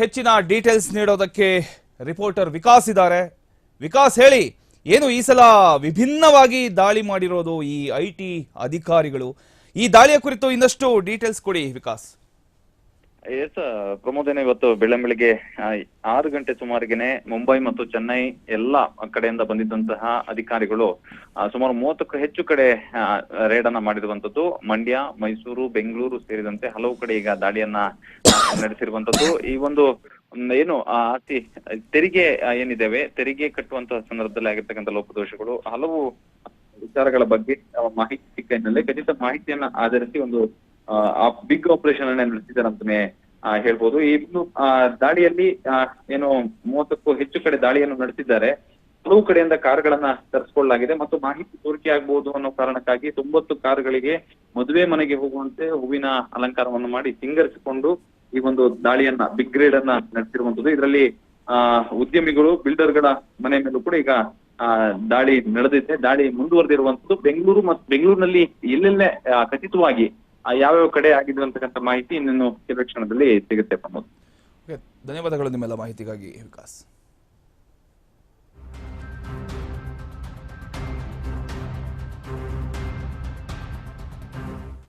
ಹೆಚ್ಚಿನ ಡೀಟೇಲ್ಸ್ ನೀಡೋದಕ್ಕೆ ರಿಪೋರ್ಟರ್ ವಿಕಾಸ್ ಇದ್ದಾರೆ. ವಿಕಾಸ್ ಹೇಳಿ, ಏನು ಈ ಸಲ ವಿಭಿನ್ನವಾಗಿ ದಾಳಿ ಮಾಡಿರೋದು ಈ ಐ ಟಿ ಅಧಿಕಾರಿಗಳು? ಈ ದಾಳಿಯ ಕುರಿತು ಇನ್ನಷ್ಟು ಡೀಟೇಲ್ಸ್ ಕೊಡಿ ವಿಕಾಸ್. ಎಸ್ ಪ್ರಮೋದನೆ ಇವತ್ತು ಬೆಳ್ಳಂ ಬೆಳಿಗ್ಗೆ ಆ, ಆರು ಗಂಟೆ ಸುಮಾರಿಗೆನೆ ಮುಂಬೈ ಮತ್ತು ಚೆನ್ನೈ ಎಲ್ಲ ಕಡೆಯಿಂದ ಬಂದಿದ್ದಂತಹ ಅಧಿಕಾರಿಗಳು ಸುಮಾರು ಮೂವತ್ತಕ್ಕೂ ಹೆಚ್ಚು ಕಡೆ ರೇಡ್ ಅನ್ನ ಮಾಡಿರುವಂತದ್ದು ಮಂಡ್ಯ ಮೈಸೂರು ಬೆಂಗಳೂರು ಸೇರಿದಂತೆ ಹಲವು ಕಡೆ ಈಗ ದಾಳಿಯನ್ನ ನಡೆಸಿರುವಂತದ್ದು ಈ ಒಂದು ಏನು ಆಸ್ತಿ ತೆರಿಗೆ ಏನಿದ್ದಾವೆ ತೆರಿಗೆ ಕಟ್ಟುವಂತಹ ಸಂದರ್ಭದಲ್ಲಿ ಆಗಿರ್ತಕ್ಕಂಥ ಲೋಪದೋಷಗಳು ಹಲವು ವಿಚಾರಗಳ ಬಗ್ಗೆ ಮಾಹಿತಿ ಸಿಕ್ಕ ಹಿನ್ನೆಲೆ ಖಚಿತ ಮಾಹಿತಿಯನ್ನ ಆಧರಿಸಿ ಒಂದು ಆ ಬಿಗ್ ಆಪರೇಷನ್ ಅನ್ನ ನಡೆಸಿದ್ದಾರೆ ಅಂತಾನೆ ಹೇಳ್ಬೋದು. ಆ, ದಾಳಿಯಲ್ಲಿ ಏನು ಮೂವತ್ತಕ್ಕೂ ಹೆಚ್ಚು ಕಡೆ ದಾಳಿಯನ್ನು ನಡೆಸಿದ್ದಾರೆ. ಹಲವು ಕಡೆಯಿಂದ ಕಾರ್ಗಳನ್ನ ತರಿಸಿಕೊಳ್ಳಲಾಗಿದೆ ಮತ್ತು ಮಾಹಿತಿ ಸೋರಿಕೆ ಅನ್ನೋ ಕಾರಣಕ್ಕಾಗಿ ತೊಂಬತ್ತು ಕಾರುಗಳಿಗೆ ಮದುವೆ ಮನೆಗೆ ಹೋಗುವಂತೆ ಹೂವಿನ ಅಲಂಕಾರವನ್ನು ಮಾಡಿ ಸಿಂಗರಿಸಿಕೊಂಡು ಈ ಒಂದು ದಾಳಿಯನ್ನ ಬಿಗ್ ಗ್ರೇಡ್ ಅನ್ನ ನಡೆಸಿರುವಂತದ್ದು ಇದರಲ್ಲಿ ಆ ಉದ್ಯಮಿಗಳು ಬಿಲ್ಡರ್ಗಳ ಮನೆ ಮೇಲೂ ಕೂಡ ಈಗ ಆ ದಾಳಿ ನಡೆದಿದೆ. ದಾಳಿ ಮುಂದುವರೆದಿರುವಂತದ್ದು ಬೆಂಗಳೂರು ಮತ್ತು ಬೆಂಗಳೂರಿನಲ್ಲಿ ಎಲ್ಲೆಲ್ಲೇ ಖಚಿತವಾಗಿ ಯಾವ್ಯಾವ ಕಡೆ ಆಗಿದೆ ಅಂತಕ್ಕಂಥ ಮಾಹಿತಿ ಇನ್ನೇನು ಕೆಲವು ಕ್ಷಣದಲ್ಲಿ ಸಿಗುತ್ತೆ ಪ್ರಮೋದ್. ಧನ್ಯವಾದಗಳು ನಿಮ್ಮೆಲ್ಲ ಮಾಹಿತಿಗಾಗಿ ವಿಕಾಸ್.